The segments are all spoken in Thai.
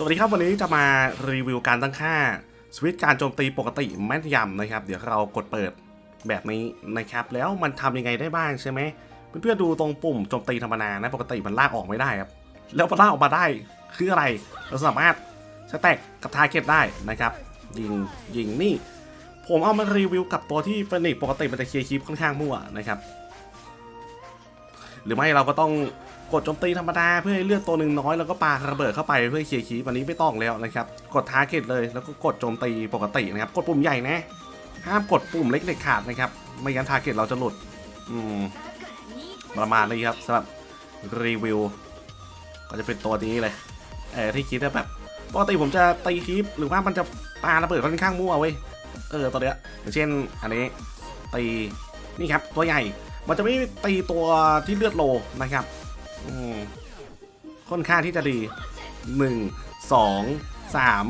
สวัสดีครับวันนี้จะมารีวิวการตั้งค่าสวิตช์การโจมตีปกติแม่นยำนะครับ เดี๋ยวเรากดเปิดแบบนี้นะครับ แล้วมันทำยังไงได้บ้างใช่ไหมเพื่อนๆดูตรงปุ่มโจมตีธรรมดานะปกติมันลากออกไม่ได้ครับแล้วพอลากออกมาได้คืออะไร เราสามารถสแต็กกับทาร์เก็ตได้นะครับ ยิงยิงนี่ ผมเอามารีวิวกับตัวที่เฟนิกปกติมันจะเคลียร์คลิปค่อนข้างมั่วนะครับ หรือไม่เราก็ต้อง กดโจมตีธรรมดาเพื่อให้เลือดตัวหนึ่งน้อยแล้วก็ปาระเบิดเข้าไปเพื่อเคลียร์คีวันนี้ไม่ต้องแล้วนะครับ กดทาร์เก็ตเลยแล้วก็กดโจมตีปกตินะครับ กดปุ่มใหญ่นะ ห้ามกดปุ่มเล็กเด็ดขาดนะครับ ไม่งั้นทาร์เก็ตเราจะหลุด อืม ประมาณนี้ครับสำหรับรีวิว ก็จะเป็นตัวนี้เลย เออที่คิดว่าแบบปกติผมจะตีคลิปหรือว่ามันจะปาระเบิดค่อนข้างมั่วเว้ย เออตัวเนี้ยอย่างเช่น อันนี้ตีนี่ครับตัวใหญ่ มันจะไม่ตีตัวที่เลือดโลนะครับ ค่อนข้างที่จะดีหนึ่งสองสาม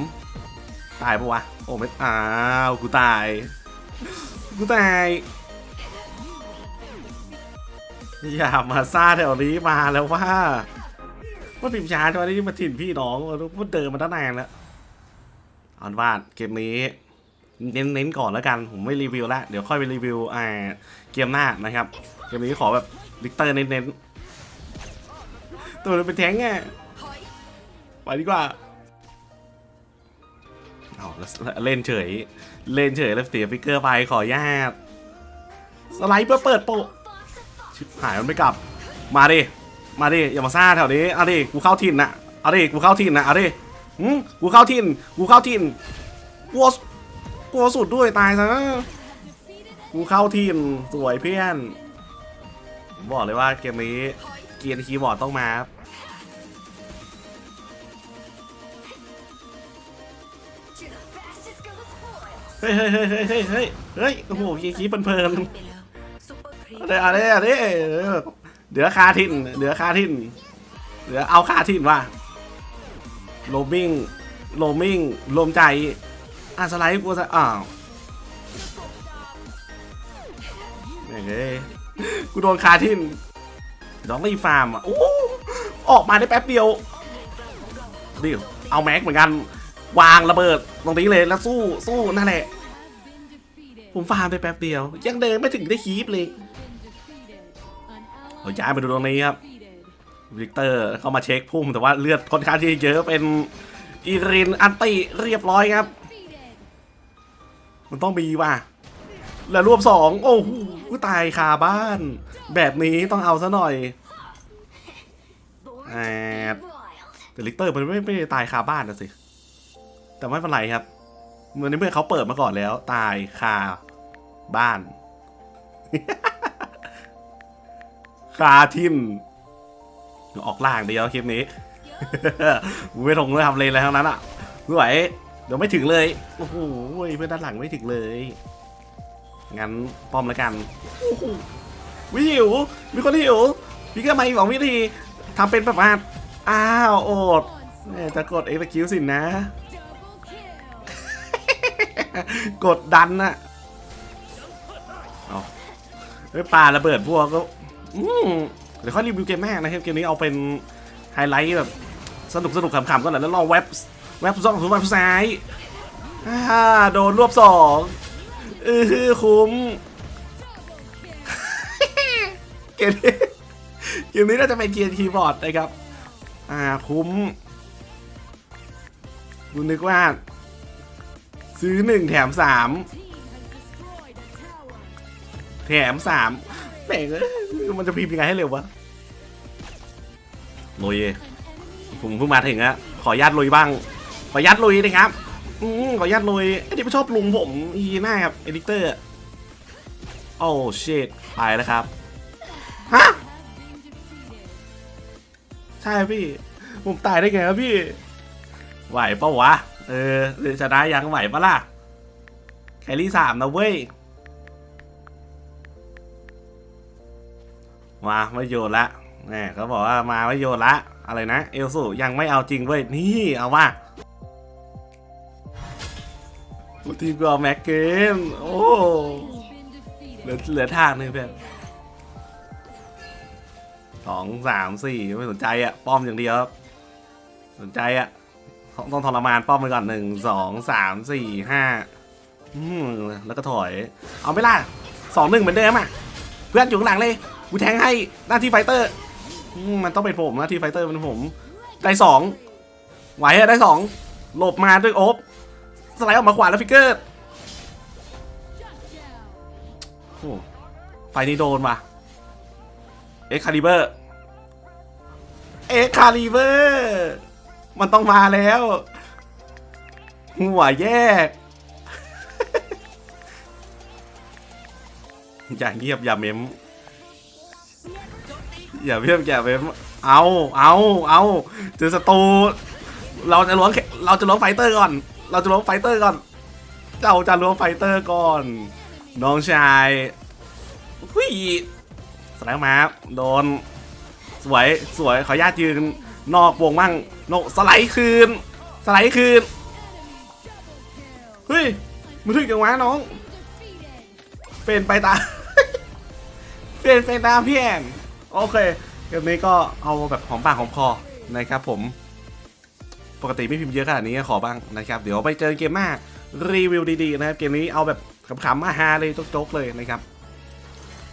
ตายปะวะ โอ้ไม่อ้าวกูตาย กูตาย อย่ามาซ่าแถวนี้มาแล้วว่าว่าพิมชาจังวะนี่มาถิ่นพี่น้องมันเดินมาตั้งนานแล้วเอันว่าเกมนี้ เน้นเน้นก่อนแล้วกัน ผมไม่รีวิวแล้วเดี๋ยวค่อยไปรีวิวอ่าเกมหน้านะครับ เกมนี้ขอแบบลิกเตอร์เน้นๆ ตัวมันเป็นแท้งไงไปดีกว่าเอาเล่นเฉย เล่นเฉยแล้วเสียฟิกเกอร์ไปขอญาตสไลด์เพื่อเปิดโปะชิบหายมันไม่กลับ มาดิ มาดิ อย่ามาซ่าแถวนี้เอาดิ กูเข้าถิ่นนะเอาดิ กูเข้าถิ่นนะเอาดิหืมกูเข้าถิ่นกูเข้าถิ่นกลัวกลัวสุดด้วยตายซะ กูเข้าถิ่นสวยเพื่อนผมบอกเลยว่าเกมนี้เกียร์คีย์บอร์ดต้องมา เฮ้ยเฮ้ยเฮ้ยเฮ้ยเฮ้ยเฮ้ยเฮ้ยโอ้โหเกีคีย์เพลินๆเดี๋ยวเดี๋ยวเดี๋ยวเดี๋ยวคาทินเดี๋ยวคาทินเดี๋ยวเอาคาทินว่ะโลมิงโลมิงลมใจอะสไลด์กูจะอ้าวเอ้ยกูโดนคาทินดองลี่ฟาร์มอะโอ้ออกมาได้แป๊บเดียวดิเอาแม็กเหมือนกัน วางระเบิดตรงนี้เลยแล้วสู้สู้นั่นแหละ ผมฟาร์มได้แป๊บเดียว ยังเดินไม่ถึงได้คีบเลยเราย้ายมาดูตรงนี้ครับวิกเตอร์เข้ามาเช็คพุ่มแต่ว่าเลือดค่อนข้างที่เยอะเป็นอีรินอันติเรียบร้อยครับ มันต้องมีว่ะแล้วรวบสองโอ้โหตายคาบ้าน แบบนี้ต้องเอาซะหน่อยแอบแต่ลิกเตอร์มันไม่ไม่ตายคาบ้านนะสิ แต่ไม่เป็นไรครับเมื่อในเมื่อเขาเปิดมาก่อนแล้ว ตายคาบ้าน คาทิมออกล่างเดียวคลิปนี้ไม่ทงเลยทำเลนอะไรทั้งนั้นอะไม่ไหวเดี๋ยวไม่ถึงเลย โอ้โหเพื่อนด้านหลังไม่ถึงเลย งั้นป้อมแล้วกันโอ้โหวิวมีคนหิวพี่ก็มาอีกสองวิธีทำเป็นแบบว่าอ้าว โอดแม่จะกดเอ็กซ์คิวสินนะ กดดันนะเอาไม่ปาระเบิดพวกก็อืมเดี๋ยวค่อยรีวิวเกมแม่นะครับเกมนี้เอาเป็นไฮไลท์แบบสนุกสนุกขำๆก็หน่อยแล้วลองเว็บเว็บสองเว็บซ้ายโดนรวบสองเออคุ้มเกมนี้เกมนี้น่าจะเป็นเกียร์คีย์บอร์ดนะครับ อ่าคุ้มคุณนึกว่า ซื้อหนึ่งแถมสามแถมสามแม่งเอ้ยมันจะพิมพ์ยังไงให้เร็ววะลุยผมเพิ่งมาถึงอะขอญาตลุยบ้าง ขอญาตลุยนะครับอืมขอญาตลุยไอ้ที่ไม่ชอบลุงผมอีหน้าครับเอดิเตอร์โอ้เชดไปแล้วครับฮะใช่พี่ ผมตายได้ไงครับพี่ ไหวปะวะ เออชนะยังไหวปะล่ะ แคลรี่สามนะเว้ย มาไม่โยนละแหมเขาบอกว่ามาไม่โยนละ อะไรนะ เอลสูยังไม่เอาจริงเว้ย นี่เอาว่าทีมก็เอาแม็กเกนโอ้เหลือเหลือทางหนึงเพื่อนสองสามสี่ไม่สนใจอะป้อมอย่างเดียวสนใจอะ ต้องทรมานป้อมไปก่อนหนึ่งสองสามสี่ห้าแล้วก็ถอย เอาไม่ล่ะสองหนึ่งเหมือนเดิมอะ เพื่อนอยู่ข้างหลังเลยกูแทงให้หน้าที่ไฟเตอร์มมันต้องเป็นผมหน้าที่ไฟเตอร์เป็นผมได้สองไหวอะได้สองหลบมาด้วยโอ๊บสไลด์ออกมาขวาแล้วฟิกเกอร์โอ้ไฟนี้โดนว่ะเอ็กคาลิเบอร์เอ็กคาลิเบอร์ มันต้องมาแล้ว หัวแยก อย่าเงียบอย่าเม้มอย่าเพียบอย่าเม้มเอาเอาเอาเจอศัตรูเราจะล้วงแค่เราจะล้วงไฟเตอร์ก่อน เราจะล้วงไฟเตอร์ก่อนเราจะล้วงไฟเตอร์ก่อน น้องชายหุยสไลด์มาโดน สวยสวยขออนุญาตยืน นอกวงมั่งโนสไลด์คืน สไลด์คืน เฮ้ยมันถึงจังวะน้อง เป็นไปตาม เป็นไปตามพี่แอนโอเคเกมนี้ก็เอาแบบหอมปากหอมคอนะครับผม ปกติไม่พิมพ์เยอะขนาดนี้ขอบ้างนะครับ เดี๋ยวไปเจอเกมหน้ารีวิวดีๆนะครับ เกมนี้เอาแบบขำๆมาฮาเลยโจ๊กๆเลยนะครับ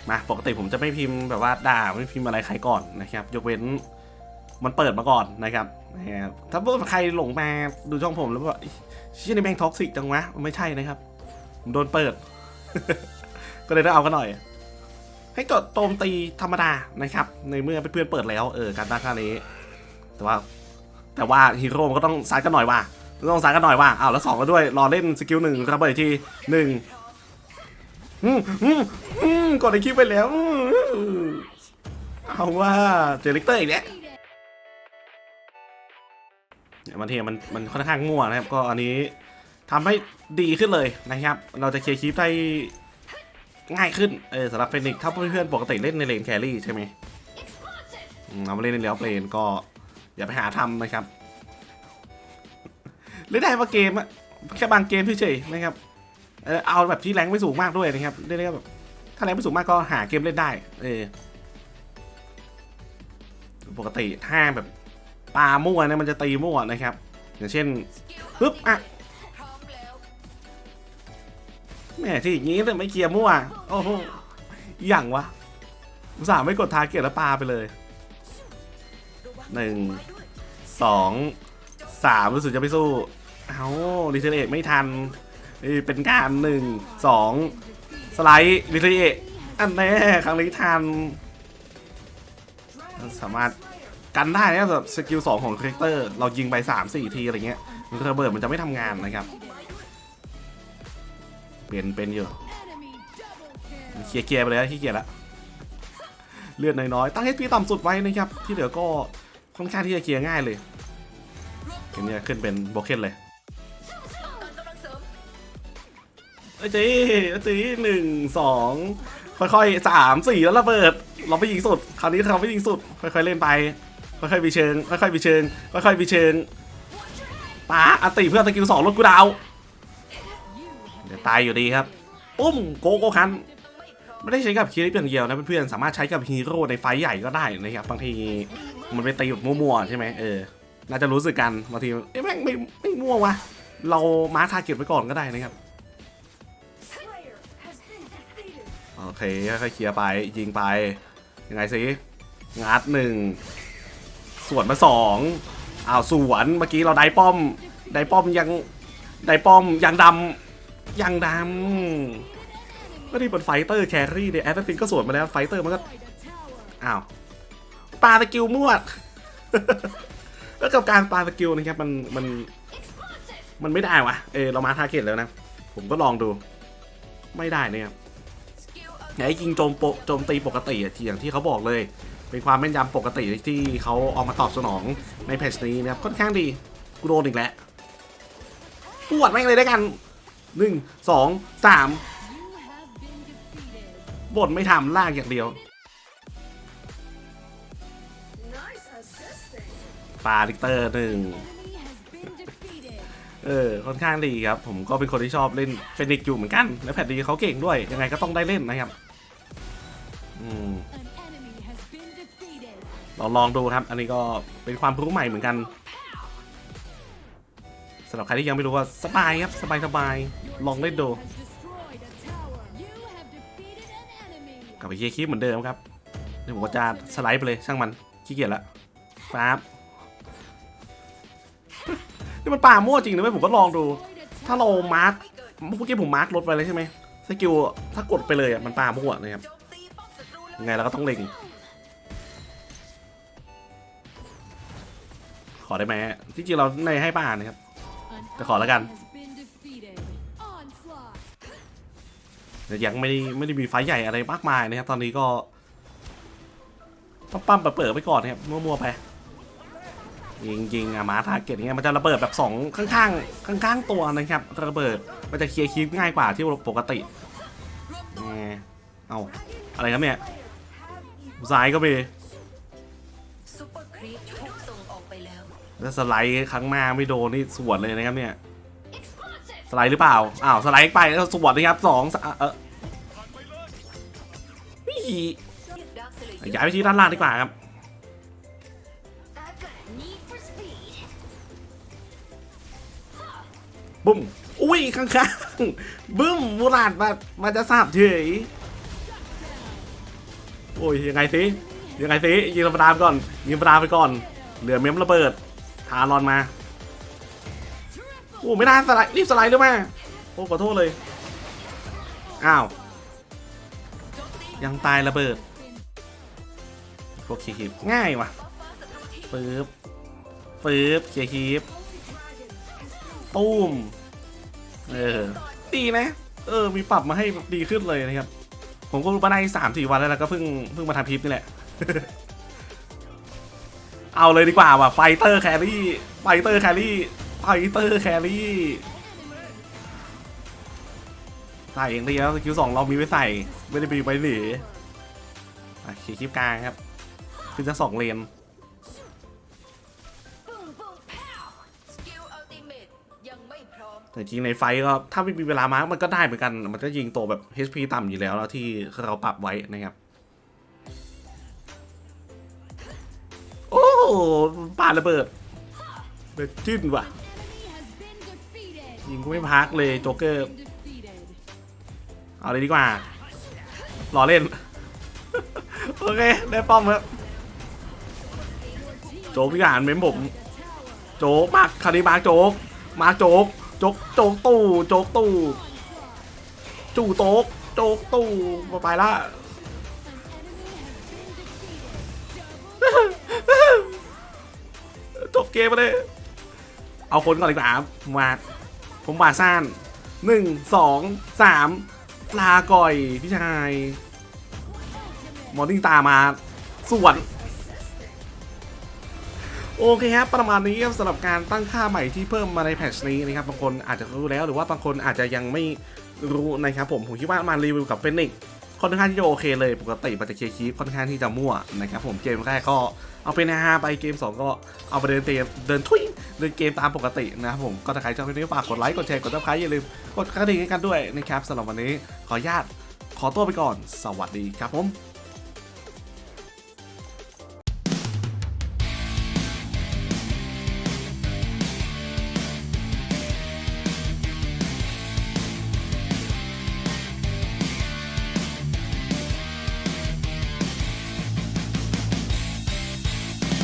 มาปกติผมจะไม่พิมพ์แบบว่าด่าไม่พิมพ์อะไรใครก่อนนะครับ ยกเว้น มันเปิดมาก่อนนะครับนะครับถ้าใครหลงมาดูช่องผมแล้วก็ชื่อในแบงท็อกซิกจังวะมันไม่ใช่นะครับผมโดนเปิด ก็เลยต้องเอากันหน่อย ให้กดโจมตีธรรมดานะครับ ในเมื่อเพื่อนเปิดแล้วเออการตั้งค่านี้ แต่ว่า แต่ว่าฮีโร่มันก็ต้องสายกันหน่อยว่ะต้องสายกันหน่อยว่ะอ้าวแล้วสองก็ด้วย รอเล่นสกิลหนึ่งระเบิดอีกทีหนึ่งอืมอืมอืมกดในคลิปไปแล้ว เอาว่าเจลิกเตอร์อีกแล้ว เนี่ยบางทีมันมันค่อนข้างมั่วนะครับ ก็อันนี้ทำให้ดีขึ้นเลยนะครับ เราจะเคลียร์คลิปได้ง่ายขึ้นเออสำหรับเฟนิกถ้าเพื่อนๆปกติเล่นในเลนแครี่ใช่ไหมเอามาเล่นในแล้วเลนก็อย่าไปหาทำนะครับเล่นได้ว่าเกมอะแค่บางเกมเฉยๆนะครับเออเอาแบบที่แรงไม่สูงมากด้วยนะครับเรียกได้แบบถ้าแรงไม่สูงมากก็หาเกมเล่นได้ เออปกติถ้าแบบ ปลามั่วเนี่ยมันจะตีมั่วนะครับ อย่างเช่นปึ๊บอะแม่ที่อย่างงี้แต่ไม่เคลียร์มั่วโอ้โหอย่างวะอุตส่าห์ไม่กดทาร์เก็ตแล้วปาไปเลยหนึ่งสองสามรู้สึกจะไม่สู้เอาดิเทเลตไม่ทันเอ้ยเป็นการหนึ่งสองสไลด์ดิเทเลตอันแน่ครั้งนี้ทัน สามารถ กันได้นะแบบสกิลสองของคาแรคเตอร์ เรายิงไปสามสี่ทีอะไรเงี้ยมันระเบิดมันจะไม่ทำงานนะครับเป็นเป็นอยู่เคลียร์เกียร์ไปเลยขี้เกียจละเลือดน้อยๆตั้งให้พีต่ำสุดไว้นะครับ ที่เหลือก็ค่อนข้างที่จะเคลียร์ง่ายเลยเกมนี้ขึ้นเป็นโบเคนเลยเอ้จีเอ้จีหนึ่งสองค่อยๆสามสี่แล้วระเบิด เราไปยิงสุด คราวนี้เราไปยิงสุด ค่อยๆเล่นไป ค่อยๆไปเชิงค่อยๆไปเชิงค่อยๆไปเชิงป้าอติเพื่อนสกิลสองลดกูดาวเดี๋ยวตายอยู่ดีครับปุ้มโกโก้คันไม่ได้ใช้กับคีริปอย่างเดียวนะเพื่อนๆสามารถใช้กับฮีโร่ในไฟใหญ่ก็ได้นะครับบางทีมันไปตีแบบมั่วๆใช่ไหมเออน่าจะรู้สึกกันบางทีเอ๊ะแม่งไม่ไม่มั่ววะเรามาร์คทาเก็ตไว้ก่อนก็ได้นะครับโอเคค่อยๆเคลียร์ไปยิงไปยังไงสิงัดหนึ่ง สวนมาสองอ้าวสวนเมื่อกี้เราได้ป้อมได้ป้อมยังได้ป้อมยังดำยังดำก็นี่เป็นไฟเตอร์แครี่เนี่ยแอตตินก็สวนมาแล้วไฟเตอร์มันก็อ้าวปาสกิลมั่วแล้วกับการปาสกิลนะครับมันมันมันไม่ได้วะเออเรามาทาร์เก็ตแล้วนะ ผมก็ลองดู ไม่ได้เนี่ยครับไหนยิงโจมโปโจมตีปกติอะที่อย่างที่เขาบอกเลย เป็นความแม่นยำปกติที่เขาเอามาตอบสนองในแพทชนี้นะครับค่อนข้างดีกูโดนอีกแล้วปวดแม่งเลยได้กันหนึ่งสองสามบทไม่ทำลากอย่างเดียวปาลิกเตอร์หนึ่งเออค่อนข้างดีครับ ผมก็เป็นคนที่ชอบเล่นเฟนิกซ์อยู่เหมือนกัน และแพทดีเขาเก่งด้วย ยังไงก็ต้องได้เล่นนะครับ อืม เราลองดูครับ อันนี้ก็เป็นความรู้ใหม่เหมือนกันสำหรับใครที่ยังไม่รู้ว่าสบายครับสบายสบายลองเล่นดูกลับไปเคลียร์คลิปเหมือนเดิมครับเดี๋ยวผมจะสไลด์ไปเลยช่างมันขี้เกียจละครับนี่มันป่ามั่วจริงนะเว้ยผมก็ลองดู ถ้าเรามาร์คเมื่อกี้ผมมาร์ครถไปเลยใช่ไหมสกิลถ้ากดไปเลยอะมันป่ามั่วนะครับยังไงเราก็ต้องเล็ง ขอได้ไหมที่จริงเราในให้ป่านะครับ จะขอแล้วกันแต่ยังไม่ได้ไม่ได้มีไฟท์ใหญ่อะไรมากมายนะครับ ตอนนี้ก็ปั๊มปั๊มเปิดๆไปก่อนนะครับมั่วๆไปยิงยิงๆอะมาทาร์เก็ตอย่างเงี้ยมันจะระเบิดแบบสองข้างๆข้างๆตัวนะครับระเบิดมันจะเคลียร์คลิปง่ายกว่าที่ปกติแหมเอาอะไรครับเนี่ยซ้ายก็ไแล้วสไลด์ครั้งหน้าไม่โดนนี่สวนเลยนะครับเนี่ย สไลด์หรือเปล่า อ้าวสไลด์ไปแล้วสวนนะครับสองสเออย้ายไปที่ด้านล่างดีกว่าครับบุ้ม อุ้ยข้างๆบึ้มมูราดมามาจะสาบเฉยโอ้ยยังไงสิยังไงสิยิงธรรมดาไปก่อนยิงธรรมดาไปก่อน เหลือเมมระเบิด ทารอนมา โอ้ไม่น่าสไลด์รีบสไลด์ด้วยมาโอ้ขอโทษเลย อ้าว ยังตายระเบิดพวกคีบง่ายว่ะปึ๊บปึ๊บเคลียร์คีบตุ้มเออดีนะเออ มีปรับมาให้ดีขึ้นเลยนะครับ ผมก็รู้มาได้สามสี่วันแล้วก็เพิ่งเพิ่งมาทำคลิปนี่แหละ เอาเลยดีกว่าว่ะไฟเตอร์แครี่ไฟเตอร์แครี่ไฟเตอร์แครี่ใส่เองดีแล้วสกิลสองเรามีไว้ใส่ ไม่ได้มีไว้หนีอะขี่คลิปกลางครับ ขึ้นจะสองเลนแต่จริงในไฟก็ถ้าไม่มีเวลามากมันก็ได้เหมือนกัน มันก็ยิงตัวแบบ HP ต่ำอยู่แล้วแล้วที่เราปรับไว้นะครับ ปาระเบิดเบิดจิ้นว่ะ ยิงก็ไม่พักเลยโจ๊กเกอร์ เอาเลยดีกว่า รอเล่น โอเค ได้ป้อมครับ โจ๊กที่อ่านเม้มผม โจ๊กมากคาริมาโจ๊ก มาโจ๊ก โจ๊ก โจ๊กตู้โจ๊กตู้จู่โต๊ก โจ๊กตู้มาไปละ เกมไปเลย เอาคนก่อนดีกว่ามาผมมาซ่านหนึ่งสองสามลาก่อยพี่ชาย มอร์นิ่งตามาส่วน โอเคครับประมาณนี้ครับสำหรับการตั้งค่าใหม่ที่เพิ่มมาในแพทชนี้นะครับบางคนอาจจะรู้แล้วหรือว่าบางคนอาจจะยังไม่รู้นะครับผมผมคิดว่ามารีวิวกับเฟนิก ค่อนข้างที่จะโอเคเลย ปกติมันจะเคคีฟค่อนข้างที่จะมั่วนะครับผมเกมแรกก็เอาเป็นฮาไปเกม 2 ก็เอาไปเดินเตมเดินทุยเดินเกมตามปกตินะครับผมก็ถ้าใครชอบคลิปนี้ฝากกดไลค์กดแชร์กดติดตามอย่าลืมกดกระดิ่งให้กันด้วยนะครับสำหรับวันนี้ขออนุญาตขอตัวไปก่อน สวัสดีครับผม